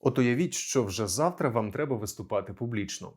От уявіть, що вже завтра вам треба виступати публічно.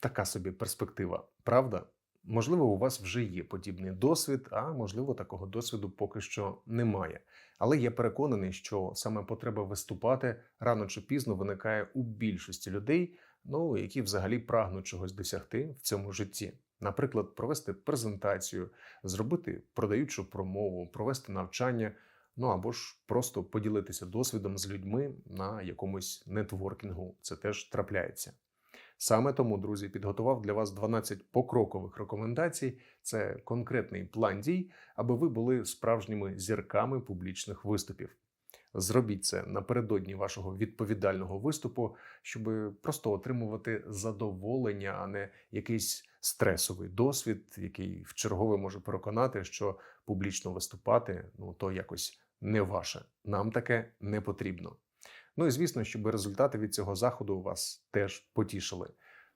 Така собі перспектива, правда? Можливо, у вас вже є подібний досвід, а можливо, такого досвіду поки що немає. Але я переконаний, що саме потреба виступати рано чи пізно виникає у більшості людей, ну які взагалі прагнуть чогось досягти в цьому житті. Наприклад, провести презентацію, зробити продаючу промову, провести навчання, ну або ж просто поділитися досвідом з людьми на якомусь нетворкінгу. Це теж трапляється. Саме тому, друзі, підготував для вас 12 покрокових рекомендацій. Це конкретний план дій, аби ви були справжніми зірками публічних виступів. Зробіть це напередодні вашого відповідального виступу, щоб просто отримувати задоволення, а не якийсь стресовий досвід, який в чергове може переконати, що публічно виступати ну то якось не ваше. Нам таке не потрібно. Ну і звісно, щоб результати від цього заходу вас теж потішили.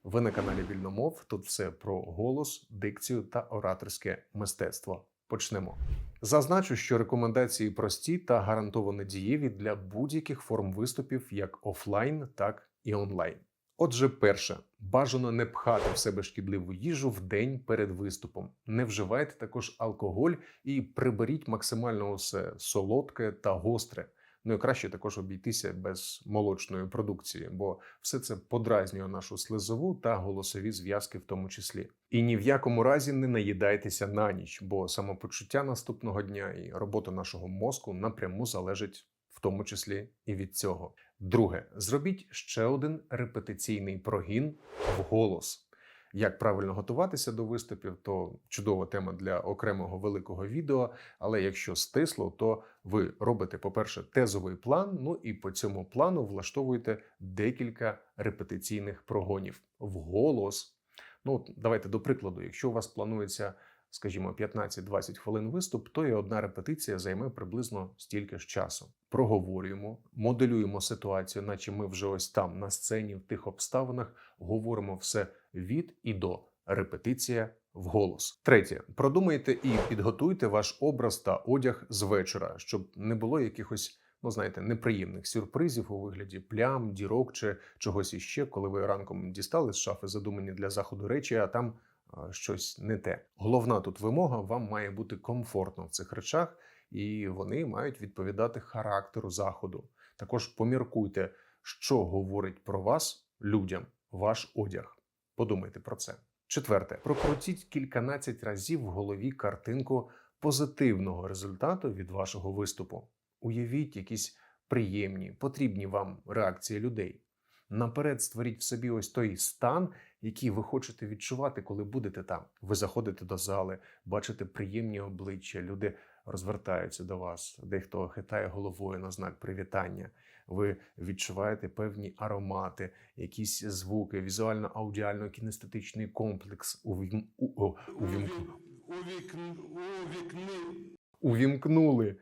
Ви на каналі Вільномов. Тут все про голос, дикцію та ораторське мистецтво. Почнемо. Зазначу, що рекомендації прості та гарантовано дієві для будь-яких форм виступів, як офлайн, так і онлайн. Отже, перше, бажано не пхати в себе шкідливу їжу в день перед виступом. Не вживайте також алкоголь і приберіть максимально усе солодке та гостре. Ну і краще також обійтися без молочної продукції, бо все це подразнює нашу слизову та голосові зв'язки, в тому числі. І ні в якому разі не наїдайтеся на ніч, бо самопочуття наступного дня і робота нашого мозку напряму залежить в тому числі і від цього. Друге, зробіть ще один репетиційний прогін в голос. Як правильно готуватися до виступів, то чудова тема для окремого великого відео. Але якщо стисло, то ви робите, по-перше, тезовий план. Ну і по цьому плану влаштовуєте декілька репетиційних прогонів в голос. Ну, давайте до прикладу, якщо у вас планується, скажімо, 15-20 хвилин виступ, то і одна репетиція займе приблизно стільки ж часу. Проговорюємо, моделюємо ситуацію, наче ми вже ось там на сцені, в тих обставинах, говоримо все від і до. Репетиція в голос. Третє. Продумайте і підготуйте ваш образ та одяг з вечора, щоб не було якихось, ну знаєте, неприємних сюрпризів у вигляді плям, дірок чи чогось іще, коли ви ранком дістали з шафи задумані для заходу речі, а там щось не те. Головна тут вимога вам має бути комфортно в цих речах, і вони мають відповідати характеру заходу. Також поміркуйте, що говорить про вас людям ваш одяг. Подумайте про це. Четверте, прокрутіть кільканадцять разів в голові картинку позитивного результату від вашого виступу. Уявіть якісь приємні, потрібні вам реакції людей. Наперед створіть в собі ось той стан, який ви хочете відчувати, коли будете там. Ви заходите до зали, бачите приємні обличчя, люди розвертаються до вас, дехто хитає головою на знак привітання. Ви відчуваєте певні аромати, якісь звуки, візуально-аудіально-кінестетичний комплекс увім... у... о, увім... увімкнули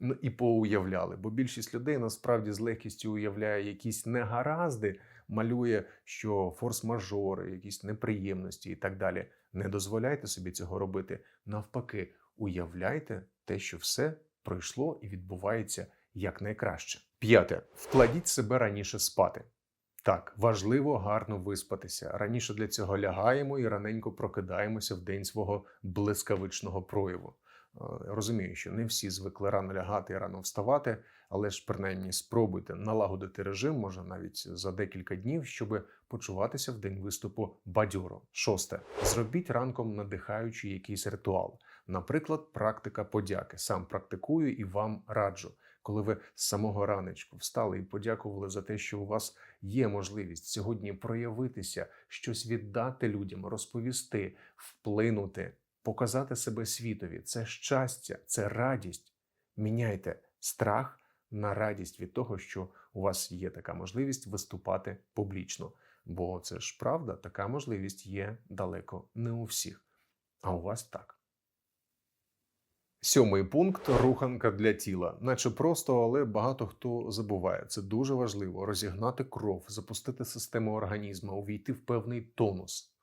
ну, і поуявляли. Бо більшість людей насправді з легкістю уявляє якісь негаразди, малює, що форс-мажори, якісь неприємності і так далі. Не дозволяйте собі цього робити. Навпаки, уявляйте те, що все пройшло і відбувається якнайкраще. П'яте. Вкладіть себе раніше спати. Так, важливо гарно виспатися. Раніше для цього лягаємо і раненько прокидаємося в день свого блискавичного прояву. Е, Розумію, що не всі звикли рано лягати і рано вставати, але ж принаймні спробуйте налагодити режим, може навіть за декілька днів, щоб почуватися в день виступу бадьоро. Шосте. Зробіть ранком надихаючий якийсь ритуал. Наприклад, практика подяки. Сам практикую і вам раджу. Коли ви з самого ранечку встали і подякували за те, що у вас є можливість сьогодні проявитися, щось віддати людям, розповісти, вплинути, показати себе світові. Це щастя, це радість. Міняйте страх на радість від того, що у вас є така можливість виступати публічно. Бо це ж правда, така можливість є далеко не у всіх. А у вас так. Сьомий пункт руханка для тіла, наче просто, але багато хто забуває. Це дуже важливо розігнати кров, запустити систему організму, увійти в певний тонус.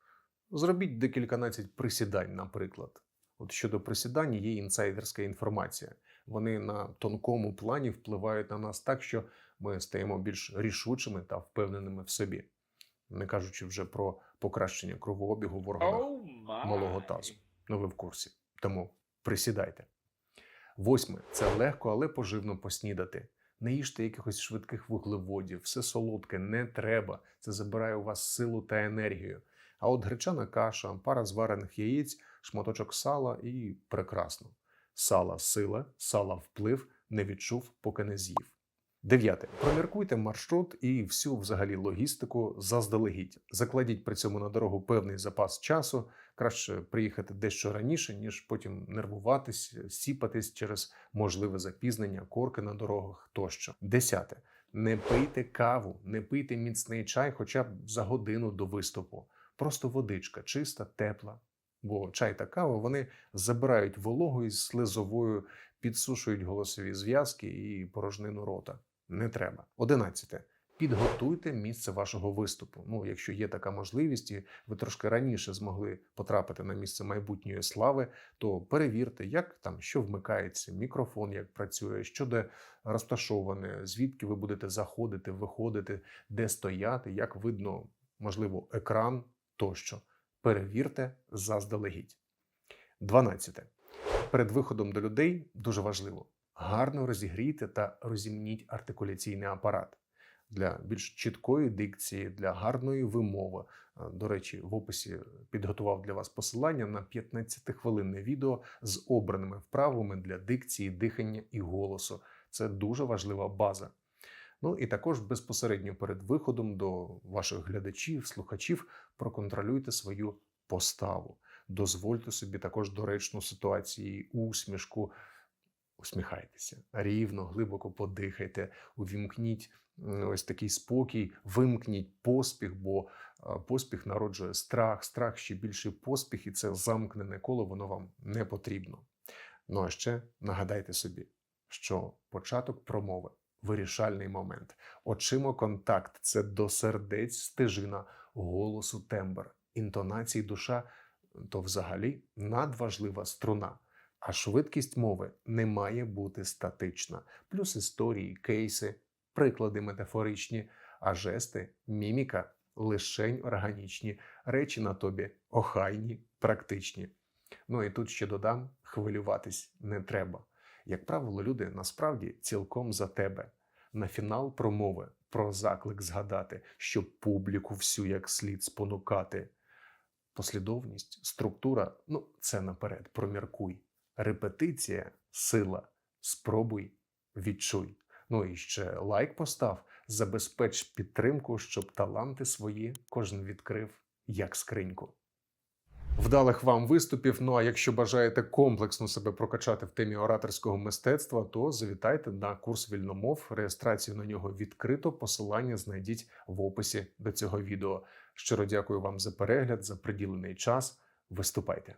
Зробіть декільканадцять присідань, наприклад. От щодо присідань є інсайдерська інформація. Вони на тонкому плані впливають на нас так, що ми стаємо більш рішучими та впевненими в собі, не кажучи вже про покращення кровообігу в органах Oh малого тазу. Ну, ви в курсі. Тому присідайте. Восьме це легко, але поживно поснідати. Не їжте якихось швидких вуглеводів, все солодке не треба. Це забирає у вас силу та енергію. А от гречана каша, пара зварених яєць, шматочок сала і прекрасно. Сала сила, сала вплив, не відчув, поки не з'їв. Дев'яте. Проміркуйте маршрут і всю взагалі логістику заздалегідь. Закладіть при цьому на дорогу певний запас часу. Краще приїхати дещо раніше, ніж потім нервуватись, сіпатись через можливе запізнення, корки на дорогах тощо. Десяте. Не пийте каву, не пийте міцний чай хоча б за годину до виступу. Просто водичка, чиста, тепла. Бо чай та кава вони забирають вологу із слизовою, підсушують голосові зв'язки і порожнину рота. Не треба. Одинадцяте. Підготуйте місце вашого виступу. Ну, якщо є така можливість, і ви трошки раніше змогли потрапити на місце майбутньої слави, то перевірте, як там що вмикається, мікрофон як працює, що де розташоване, звідки ви будете заходити, виходити, де стояти, як видно, можливо, екран тощо. Перевірте заздалегідь. 12. Перед виходом до людей дуже важливо гарно розігрійте та розімніть артикуляційний апарат для більш чіткої дикції, для гарної вимови. Е, До речі, в описі підготував для вас посилання на 15-хвилинне відео з обраними вправами для дикції, дихання і голосу. Це дуже важлива база. Ну і також безпосередньо перед виходом до ваших глядачів, слухачів проконтролюйте свою поставу. Дозвольте собі також доречну ситуацію, усмішку. Усміхайтеся рівно, глибоко подихайте, увімкніть ось такий спокій, вимкніть поспіх, бо поспіх народжує страх, страх ще більший поспіх, і це замкнене коло, воно вам не потрібно. Ну а ще нагадайте собі, що початок промови вирішальний момент. Очима контакт це до сердець стежина, голосу тембр, інтонації душа то взагалі надважлива струна. А швидкість мови не має бути статична. Плюс історії, кейси, приклади метафоричні, а жести, міміка лишень органічні, речі на тобі охайні, практичні. Ну і тут ще додам: хвилюватись не треба. Як правило, люди насправді цілком за тебе. На фінал промови про заклик згадати, щоб публіку всю як слід спонукати. Послідовність, структура ну це наперед, проміркуй. Репетиція сила. Спробуй, відчуй. Ну і ще лайк постав, забезпеч підтримку, щоб таланти свої кожен відкрив як скриньку. Вдалих вам виступів. Ну а якщо бажаєте комплексно себе прокачати в темі ораторського мистецтва, то завітайте на курс вільномов. Реєстрацію на нього відкрито. Посилання знайдіть в описі до цього відео. Щиро дякую вам за перегляд, за приділений час. Виступайте!